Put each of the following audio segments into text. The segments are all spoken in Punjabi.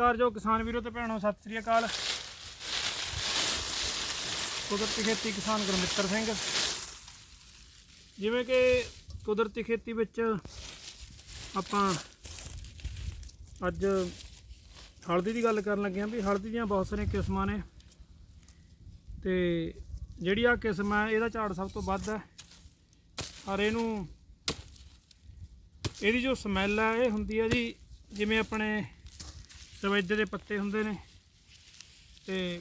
ਸਤਿਕਾਰਯੋਗ ਕਿਸਾਨ ਵੀਰੋ ਤੇ ਭੈਣੋ, ਸਤਿ ਸ੍ਰੀ ਅਕਾਲ। ਕੁਦਰਤੀ ਖੇਤੀ ਕਿਸਾਨ ਗੁਰਮਿੱਤਰ ਸਿੰਘ। ਜਿਵੇਂ ਕਿ ਕੁਦਰਤੀ ਖੇਤੀ ਵਿੱਚ ਆਪਾਂ ਅੱਜ ਹਲਦੀ ਦੀ ਗੱਲ ਕਰਨ ਲੱਗੇ ਹਾਂ ਵੀ ਹਲਦੀ ਦੀਆਂ ਬਹੁਤ ਸਾਰੀਆਂ ਕਿਸਮਾਂ ਨੇ। ਤੇ ਜਿਹੜੀ ਆ ਕਿਸਮ ਹੈ, ਇਹਦਾ ਝਾੜ ਸਭ ਤੋਂ ਵੱਧ ਹੈ। ਔਰ ਇਹਨੂੰ ਇਹਦੀ ਜੋ ਸਮੈਲ ਹੈ, ਇਹ ਹੁੰਦੀ ਹੈ ਜੀ, ਜਿਵੇਂ ਆਪਣੇ ਸਵੇਦੇ ਦੇ ਪੱਤੇ ਹੁੰਦੇ ਨੇ। ਤੇ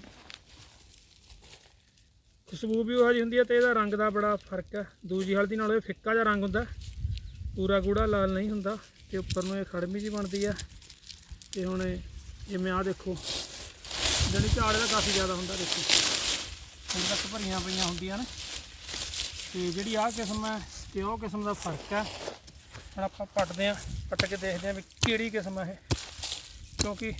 ਖੁਸ਼ਬੂ ਵੀ ਉਹ ਜਿਹੀ ਹੁੰਦੀ ਹੈ ਤੇ ਇਹਦਾ ਰੰਗ ਦਾ ਬੜਾ ਫ਼ਰਕ ਹੈ ਦੂਜੀ ਹਲਦੀ ਨਾਲੋਂ ਇਹ ਫਿੱਕਾ ਜਿਹਾ ਰੰਗ ਹੁੰਦਾ। ਪੂਰਾ ਗੂੜਾ ਲਾਲ ਨਹੀਂ ਹੁੰਦਾ ਤੇ ਉੱਪਰ ਨੂੰ ਇਹ ਖੜਮੀ ਜੀ ਬਣਦੀ ਹੈ ਤੇ ਹੁਣ ਜਿਵੇਂ ਆਹ ਦੇਖੋ ਜਿਹੜੀ ਝਾੜ ਇਹਦਾ ਕਾਫੀ ਜ਼ਿਆਦਾ ਹੁੰਦਾ ਦੇਖੋ। ਹੁਣ ਤੱਕ ਭਰੀਆਂ ਪਈਆਂ ਹੁੰਦੀਆਂ ਨੇ। ਤੇ ਜਿਹੜੀ ਆਹ ਕਿਸਮ ਹੈ ਤੇ ਉਹ ਕਿਸਮ ਦਾ ਫ਼ਰਕ ਹੈ ਹੁਣ ਆਪਾਂ ਪੱਟਦੇ ਆਂ, ਪੱਟ ਕੇ ਦੇਖਦੇ ਆਂ ਵੀ ਕਿਹੜੀ ਕਿਸਮ ਹੈ ਇਹ। ਕਿਉਂਕਿ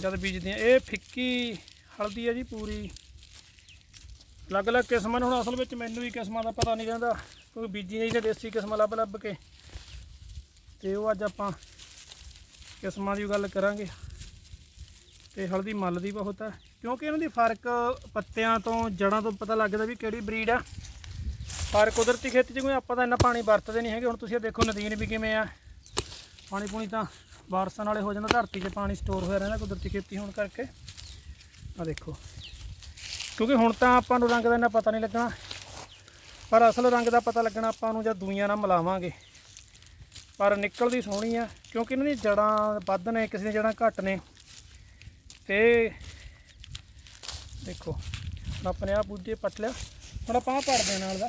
ਜਦ ਬੀਜਦੇ ਆ, ਇਹ ਫਿੱਕੀ ਹਲਦੀ ਹੈ ਜੀ ਪੂਰੀ। ਅਲੱਗ-ਅਲੱਗ ਕਿਸਮਾਂ ਨੇ, ਹੁਣ ਅਸਲ ਵਿੱਚ ਮੈਨੂੰ ਵੀ ਕਿਸਮਾਂ ਦਾ ਪਤਾ ਨਹੀਂ ਰਹਿੰਦਾ, ਕਿਉਂਕਿ ਬੀਜੀ ਨਹੀਂ ਨੇ ਦੇਸੀ ਕਿਸਮਾਂ ਲੱਭ-ਲੱਭ ਕੇ। ਤੇ ਉਹ ਅੱਜ ਆਪਾਂ ਕਿਸਮਾਂ ਦੀ ਗੱਲ ਕਰਾਂਗੇ। ਤੇ ਹਲਦੀ ਮੱਲ ਦੀ ਬਹੁਤ ਹੈ ਕਿਉਂਕਿ ਇਹਨਾਂ ਦੀ ਫ਼ਰਕ ਪੱਤਿਆਂ ਤੋਂ, ਜੜਾਂ ਤੋਂ ਪਤਾ ਲੱਗਦਾ ਵੀ ਕਿਹੜੀ ਬਰੀਡ ਆ। ਪਰ ਕੁਦਰਤੀ ਖੇਤੀ 'ਚ ਕੋਈ ਆਪਾਂ ਤਾਂ ਇੰਨਾ ਪਾਣੀ ਵਰਤਦੇ ਨਹੀਂ ਹੈਗੇ, ਹੁਣ ਤੁਸੀਂ ਇਹ ਦੇਖੋ ਨਦੀਨ ਵੀ ਕਿਵੇਂ ਆ। ਪਾਣੀ ਪੂਣੀ ਤਾਂ ਬਾਰਸਾਂ ਨਾਲੇ ਹੋ ਜਾਂਦਾ, ਧਰਤੀ 'ਚ ਪਾਣੀ ਸਟੋਰ ਹੋਇਆ ਰਹਿੰਦਾ ਕੁਦਰਤੀ ਖੇਤੀ ਹੋਣ ਕਰਕੇ। ਆ ਦੇਖੋ। ਕਿਉਂਕਿ ਹੁਣ ਤਾਂ ਆਪਾਂ ਨੂੰ ਰੰਗ ਦਾ ਇੰਨਾ ਪਤਾ ਨਹੀਂ ਲੱਗਣਾ, ਪਰ ਅਸਲ ਰੰਗ ਦਾ ਪਤਾ ਲੱਗਣਾ ਆਪਾਂ ਨੂੰ ਜਦ ਦੂਈਆਂ ਨਾਲ ਮਿਲਾਵਾਂਗੇ। ਪਰ ਨਿਕਲਦੀ ਸੋਹਣੀ ਆ, ਕਿਉਂਕਿ ਇਹਨਾਂ ਦੀ ਜੜਾਂ ਵੱਧ ਨੇ, ਕਿਸੇ ਦੀਆਂ ਜੜਾਂ ਘੱਟ ਨੇ। ਤੇ ਦੇਖੋ, ਹੁਣ ਆਪਣੇ ਆ ਬੂਝੇ ਪੱਟ ਲਿਆ। ਹੁਣ ਆਪਾਂ ਆਹ ਪੜਦੇ ਨਾਲ ਦਾ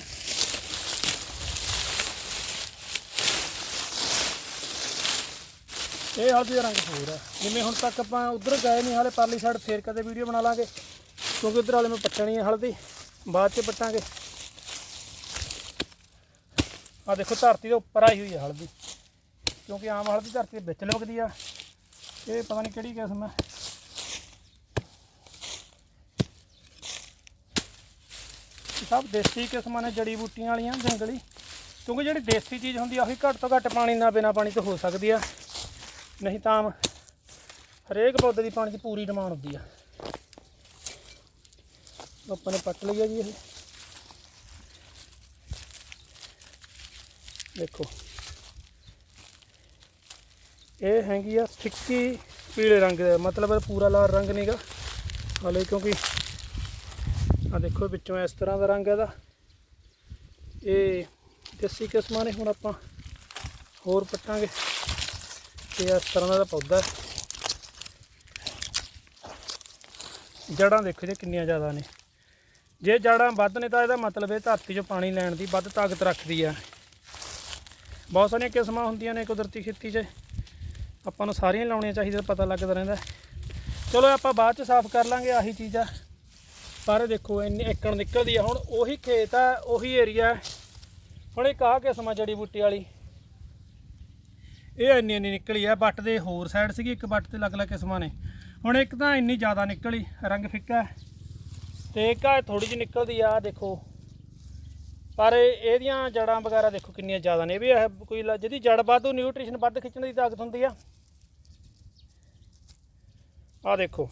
ਇਹ ਹਲਦੀ ਦਾ ਰੰਗ ਹੋਰ ਹੈ ਜਿਵੇਂ ਹੁਣ ਤੱਕ ਆਪਾਂ ਉਧਰ ਗਏ ਨਹੀਂ ਹਾਲੇ ਪਰਲੀ ਸਾਈਡ ਫੇਰ ਕਦੇ ਵੀਡੀਓ ਬਣਾ ਲਾਂਗੇ। ਕਿਉਂਕਿ ਉਧਰ ਵਾਲੇ ਮੈਂ ਪੱਟਣੀ ਹੈ ਹਲਦੀ, ਬਾਅਦ ਚ ਪੱਟਾਂਗੇ। ਆ ਦੇਖੋ, ਧਰਤੀ ਦੇ ਉੱਪਰ ਆਈ ਹੋਈ ਹੈ ਹਲਦੀ। ਕਿਉਂਕਿ ਆਮ ਹਲਦੀ ਧਰਤੀ ਦੇ ਵਿੱਚ ਲੁਕਦੀ ਆ। ਇਹ ਪਤਾ ਨਹੀਂ ਕਿਹੜੀ ਕਿਸਮ ਹੈ ਸਭ ਦੇਸੀ ਕਿਸਮਾਂ ਨੇ, ਜੜੀ ਬੂਟੀਆਂ ਵਾਲੀਆਂ, ਜੰਗਲੀ। ਕਿਉਂਕਿ ਜਿਹੜੀ ਦੇਸੀ ਚੀਜ਼ ਹੁੰਦੀ ਆ, ਉਹੀ ਘੱਟ ਤੋਂ ਘੱਟ ਪਾਣੀ ਨਾਲ ਬਿਨਾ ਪਾਣੀ ਤੋਂ ਹੋ ਸਕਦੀ ਆ। ਨਹੀਂ ਤਾਂ ਹਰੇਕ ਪੌਦੇ ਦੀ ਪਾਣੀ ਦੀ ਪੂਰੀ ਡਿਮਾਂਡ ਹੁੰਦੀ ਆ। ਆਪਾਂ ਨੇ ਪੱਟ ਲਈ ਆ ਜੀ ਇਹ। ਦੇਖੋ। ਇਹ ਹੈਗੀ ਆ ਫਿੱਕੀ ਪੀਲੇ ਰੰਗ ਦਾ, ਮਤਲਬ ਪੂਰਾ ਲਾਲ ਰੰਗ ਨਹੀਂਗਾ ਹਾਲੇ ਕਿਉਂਕਿ ਆ ਦੇਖੋ ਵਿੱਚੋਂ ਇਸ ਤਰ੍ਹਾਂ ਦਾ ਰੰਗ ਇਹਦਾ। ਇਹ ਦੇਸੀ ਕਿਸਮਾਂ ਨੇ, ਹੁਣ ਆਪਾਂ ਹੋਰ ਪੱਟਾਂਗੇ। ਤੇ ਇਸ ਤਰ੍ਹਾਂ ਦਾ ਪੌਦਾ ਹੈ। ਜੜਾਂ ਦੇਖੋ ਜੀ ਕਿੰਨੀਆਂ ਜ਼ਿਆਦਾ ਨੇ। ਜੇ ਜੜਾਂ ਵੱਧ ਨੇ ਤਾਂ ਇਹਦਾ ਮਤਲਬ ਇਹ ਧਰਤੀ 'ਚੋਂ ਪਾਣੀ ਲੈਣ ਦੀ ਵੱਧ ਤਾਕਤ ਰੱਖਦੀ ਆ। ਬਹੁਤ ਸਾਰੀਆਂ ਕਿਸਮਾਂ ਹੁੰਦੀਆਂ ਨੇ ਕੁਦਰਤੀ ਖੇਤੀ 'ਚ। ਆਪਾਂ ਨੂੰ ਸਾਰੀਆਂ ਲਾਉਣੀਆਂ ਚਾਹੀਦੀਆਂ, ਪਤਾ ਲੱਗਦਾ ਰਹਿੰਦਾ। ਚਲੋ ਆਪਾਂ ਬਾਅਦ 'ਚ ਸਾਫ਼ ਕਰ ਲਾਂਗੇ ਆਹੀ ਚੀਜ਼। ਆ ਪਰ ਦੇਖੋ, ਇੰਨੀ ਏਕੜ ਨਿਕਲਦੀ ਆ। ਹੁਣ ਉਹੀ ਖੇਤ ਆ, ਉਹੀ ਏਰੀਆ ਹੁਣ ਇੱਕ ਆਹ ਕਿਸਮ ਆ ਜੜੀ ਬੂਟੀ ਵਾਲੀ। ਇਹ ਇੰਨੀ ਇੰਨੀ ਨਿਕਲੀ ਆ ਬੱਟ ਦੇ ਹੋਰ ਸਾਈਡ ਸੀਗੀ ਇੱਕ ਬੱਟ ਤੇ ਅਲੱਗ-ਅਲੱਗ ਕਿਸਮਾਂ ਨੇ। ਹੁਣ ਇੱਕ ਤਾਂ ਇੰਨੀ ਜ਼ਿਆਦਾ ਨਿਕਲੀ ਰੰਗ ਫਿੱਕਾ ਹੈ, ਤੇ ਇੱਕ ਆ ਥੋੜੀ ਜਿਹੀ ਨਿਕਲਦੀ ਆ ਆਹ ਦੇਖੋ। ਪਰ ਇਹਦੀਆਂ ਜੜਾਂ ਵਗੈਰਾ ਦੇਖੋ ਕਿੰਨੀਆਂ ਜ਼ਿਆਦਾ ਨੇ। ਇਹ ਵੀ ਇਹ ਕੋਈ ਜਿਹਦੀ ਜੜ ਵੱਧ ਉਹ ਨਿਊਟ੍ਰੀਸ਼ਨ ਵੱਧ ਖਿੱਚਣ ਦੀ ਤਾਕਤ ਹੁੰਦੀ ਆ। ਆ ਦੇਖੋ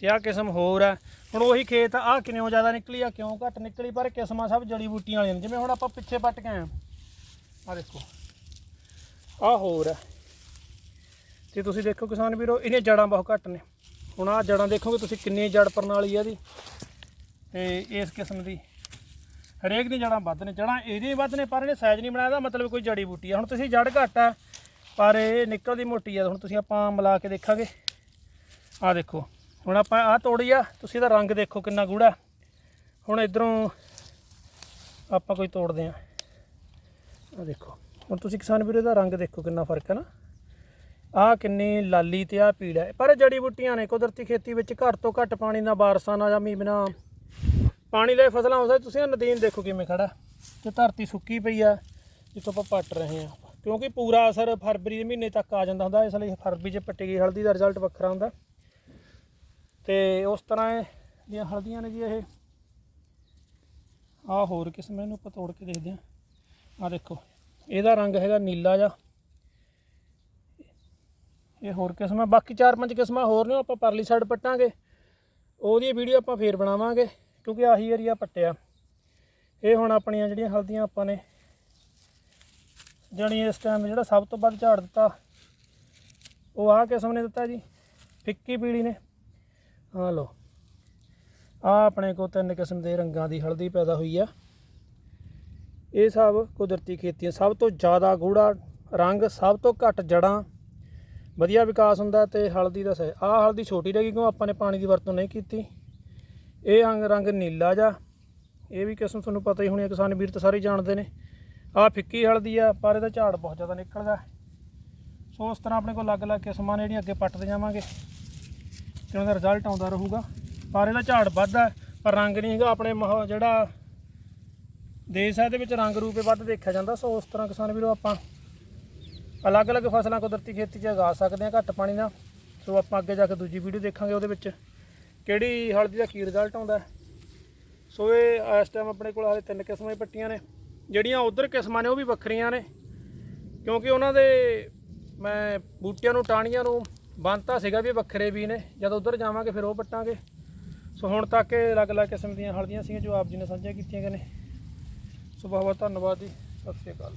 ਤੇ ਆ ਕਿਸਮ ਹੋਰ ਆ। ਹੁਣ ਉਹੀ ਖੇਤ ਆ ਕਿੰਨਿਓ ਜ਼ਿਆਦਾ ਨਿਕਲੀ ਆ ਕਿਉਂ ਘੱਟ ਨਿਕਲੀ? ਪਰ ਕਿਸਮਾਂ ਸਭ ਜੜੀ ਬੂਟੀਆਂ ਵਾਲੀਆਂ ਨੇ। ਜਿਵੇਂ ਹੁਣ ਆਪਾਂ ਪਿੱਛੇ ਪੱਟ ਕੇ ਆਏ ਆ। ਆ ਦੇਖੋ। ਆ ਹੋਰ ਹੈ। ਤੇ ਤੁਸੀਂ ਦੇਖੋ ਕਿਸਾਨ ਵੀਰੋ, ਇਹਦੀਆਂ ਜੜਾਂ ਬਹੁਤ ਘੱਟ ਨੇ। ਹੁਣ ਆ ਜੜਾਂ ਦੇਖੋਗੇ ਤੁਸੀਂ ਕਿੰਨੀ ਜੜ ਪ੍ਰਣਾਲੀ ਆ ਇਹਦੀ। ਤੇ ਇਸ ਕਿਸਮ ਦੀ। ਹਰੇਕ ਦੀ ਜੜਾਂ ਵੱਧ ਨੇ। ਜੜਾਂ ਇਹਦੀਆਂ ਵੱਧ ਨੇ, ਪਰ ਇਹਨੇ ਸਾਈਜ਼ ਨਹੀਂ ਬਣਾਇਆ। ਦਾ ਮਤਲਬ ਕੋਈ ਜੜੀ ਬੂਟੀ ਆ। ਹੁਣ ਤੁਸੀਂ ਜੜ ਘੱਟ ਆ, ਪਰ ਇਹ ਨਿਕਲਦੀ ਮੋਟੀ ਆ। ਹੁਣ ਤੁਸੀਂ ਆਪਾਂ ਮਿਲਾ ਕੇ ਦੇਖਾਂਗੇ। ਆ ਦੇਖੋ। ਹੁਣ ਆਪਾਂ ਆ ਤੋੜੀ ਆ। ਤੁਸੀਂ ਇਹਦਾ ਰੰਗ ਦੇਖੋ ਕਿੰਨਾ ਗੂੜਾ ਹੁਣ ਇਧਰੋਂ ਆਪਾਂ ਕੋਈ ਤੋੜਦੇ ਆ ਆ ਦੇਖੋ। ਹੁਣ ਤੁਸੀਂ ਕਿਸਾਨ ਵੀਰੋ ਦਾ ਰੰਗ ਦੇਖੋ ਕਿੰਨਾ ਫ਼ਰਕ ਹੈ ਨਾ। ਆ ਕਿੰਨੀ ਲਾਲੀ ਤੇ ਆ ਪੀੜਾ ਹੈ। ਪਰ ਇਹ ਜੜੀ ਬੂਟੀਆਂ ਨੇ ਕੁਦਰਤੀ ਖੇਤੀ ਵਿੱਚ ਘੱਟ ਤੋਂ ਘੱਟ ਪਾਣੀ ਨਾਲ ਬਾਰਸਾਂ ਨਾਲ ਜਾਂ ਮੀਂਹ ਬਿਨਾ ਪਾਣੀ ਲਈ ਫਸਲਾਂ ਹੁੰਦਾ ਤੁਸੀਂ ਇਹ ਨਦੀਨ ਦੇਖੋ ਕਿਵੇਂ ਖੜਾ ਤੇ ਧਰਤੀ ਸੁੱਕੀ ਪਈ ਆ ਜਿੱਥੋਂ ਆਪਾਂ ਪੱਟ ਰਹੇ ਆ ਕਿਉਂਕਿ ਪੂਰਾ ਅਸਰ ਫਰਵਰੀ ਦੇ ਮਹੀਨੇ ਤੱਕ ਆ ਜਾਂਦਾ ਹੁੰਦਾ, ਇਸ ਲਈ ਫਰਵਰੀ 'ਚ ਪੱਟੀ ਗਈ, ਹਲਦੀ ਦਾ ਰਿਜ਼ਲਟ ਵੱਖਰਾ ਹੁੰਦਾ। ਤੇ ਉਸ ਤਰ੍ਹਾਂ ਦੀਆਂ ਹਲਦੀਆਂ ਨੇ ਜੀ ਇਹ। ਆ ਹੋਰ ਕਿਸਮ ਇਹਨੂੰ ਆਪਾਂ ਤੋੜ ਕੇ ਦੇਖਦੇ ਆ ਆ ਦੇਖੋ। ਇਹਦਾ ਰੰਗ ਹੈਗਾ ਨੀਲਾ ਜਿਹਾ। ਇਹ ਹੋਰ ਕਿਸਮਾਂ, ਬਾਕੀ ਚਾਰ ਪੰਜ ਕਿਸਮਾਂ ਹੋਰ ਨੇ ਉਹ ਆਪਾਂ ਪਰਲੀ ਸਾਈਡ ਪੱਟਾਂਗੇ। ਉਹਦੀ ਵੀਡੀਓ ਆਪਾਂ ਫੇਰ ਬਣਾਵਾਂਗੇ, ਕਿਉਂਕਿ ਆਹੀ ਏਰੀਆ ਪੱਟਿਆ। ਇਹ ਹੁਣ ਆਪਣੀਆਂ ਜਿਹੜੀਆਂ ਹਲਦੀਆਂ ਆਪਾਂ ਨੇ, ਜਾਣੀ ਇਸ ਟਾਈਮ ਜਿਹੜਾ ਸਭ ਤੋਂ ਵੱਧ ਝਾੜ ਦਿੱਤਾ, ਉਹ ਆਹ ਕਿਸਮ ਨੇ ਦਿੱਤਾ ਜੀ, ਫਿੱਕੀ ਪੀਲੀ ਨੇ। ਹਾਂ ਲਓ ਆ ਆਪਣੇ ਕੋਲ ਤਿੰਨ ਕਿਸਮ ਦੇ ਰੰਗਾਂ ਦੀ ਹਲਦੀ ਪੈਦਾ ਹੋਈ ਆ। ਇਹ ਸਭ ਕੁਦਰਤੀ ਖੇਤੀਆਂ, ਸਭ ਤੋਂ ਜ਼ਿਆਦਾ ਗੂੜਾ ਰੰਗ, ਸਭ ਤੋਂ ਘੱਟ ਜੜਾਂ। ਵਧੀਆ ਵਿਕਾਸ ਹੁੰਦਾ ਤੇ ਹਲਦੀ ਦਾ ਸਹਿ, ਆਹ ਹਲਦੀ ਛੋਟੀ ਰਹੇਗੀ ਕਿਉਂ? ਆਪਾਂ ਨੇ ਪਾਣੀ ਦੀ ਵਰਤੋਂ ਨਹੀਂ ਕੀਤੀ। ਇਹ ਰੰਗ ਰੰਗ ਨੀਲਾ ਜਾ ਇਹ ਵੀ ਕਿਸਮ ਤੁਹਾਨੂੰ ਪਤਾ ਹੀ ਹੋਣੀ ਹੈ ਕਿਸਾਨ ਵੀਰ ਤਾਂ ਸਾਰੇ ਜਾਣਦੇ ਨੇ। ਆਹ ਫਿੱਕੀ ਹਲਦੀ ਆ, ਪਰ ਇਹਦਾ ਝਾੜ ਬਹੁਤ ਜ਼ਿਆਦਾ ਨਿਕਲਦਾ। ਸੋ ਉਸ ਤਰ੍ਹਾਂ ਆਪਣੇ ਕੋਲ ਅਲੱਗ-ਅਲੱਗ ਕਿਸਮਾਂ ਨੇ ਜਿਹੜੀਆਂ ਅੱਗੇ ਪੱਟਦੇ ਜਾਵਾਂਗੇ ਤੇ ਉਹਦਾ ਰਿਜ਼ਲਟ ਆਉਂਦਾ ਰਹੂਗਾ। ਪਰ ਇਹਦਾ ਝਾੜ ਵੱਧਦਾ, ਪਰ ਰੰਗ ਨਹੀਂ ਹੈਗਾ। ਆਪਣੇ ਮਾਹੌਲ ਜਿਹੜਾ ਦੇਸ਼ ਹੈ ਦੇ ਵਿੱਚ ਰੰਗ ਰੂਪੇ ਵੱਧ ਦੇਖਿਆ ਜਾਂਦਾ, ਸੋ ਉਸ ਤਰ੍ਹਾਂ ਕਿਸਾਨ ਵੀਰੋ ਆਪਾਂ ਅਲੱਗ-ਅਲੱਗ ਫਸਲਾਂ ਕੁਦਰਤੀ ਖੇਤੀ 'ਚ ਉਗਾ ਸਕਦੇ ਹਾਂ ਘੱਟ ਪਾਣੀ ਨਾਲ। ਸੋ ਆਪਾਂ ਅੱਗੇ ਜਾ ਕੇ ਦੂਜੀ ਵੀਡੀਓ ਦੇਖਾਂਗੇ ਉਹਦੇ ਵਿੱਚ ਕਿਹੜੀ ਹਲਦੀ ਦਾ ਕੀ ਰਿਜ਼ਲਟ ਆਉਂਦਾ ਸੋ ਇਹ ਇਸ ਟਾਈਮ ਆਪਣੇ ਕੋਲ ਹਾਲੇ ਤਿੰਨ ਕਿਸਮਾਂ ਦੀ ਪੱਟੀਆਂ ਨੇ, ਜਿਹੜੀਆਂ ਉਧਰ ਕਿਸਮਾਂ ਨੇ ਉਹ ਵੀ ਵੱਖਰੀਆਂ ਨੇ, ਕਿਉਂਕਿ ਉਹਨਾਂ ਦੇ ਮੈਂ ਬੂਟਿਆਂ ਨੂੰ, ਟਾਹਣੀਆਂ ਨੂੰ ਬੰਨਤਾ ਸੀਗਾ ਵੀ ਵੱਖਰੇ ਵੀ ਨੇ, ਜਦ ਉਧਰ ਜਾਵਾਂਗੇ ਫਿਰ ਉਹ ਪੱਟਾਂਗੇ। ਸੋ ਹੁਣ ਤੱਕ ਇਹ ਅਲੱਗ-ਅਲੱਗ ਕਿਸਮ ਦੀਆਂ ਹਲਦੀਆਂ ਸੀਗੀਆਂ ਜੋ ਆਪ ਜੀ ਨੇ ਸਾਂਝੀਆਂ ਕੀਤੀਆਂ ਗਏ ਨੇ। ਸੋ ਬਹੁਤ ਬਹੁਤ ਧੰਨਵਾਦ ਜੀ। ਸਤਿ ਸ਼੍ਰੀ ਅਕਾਲ।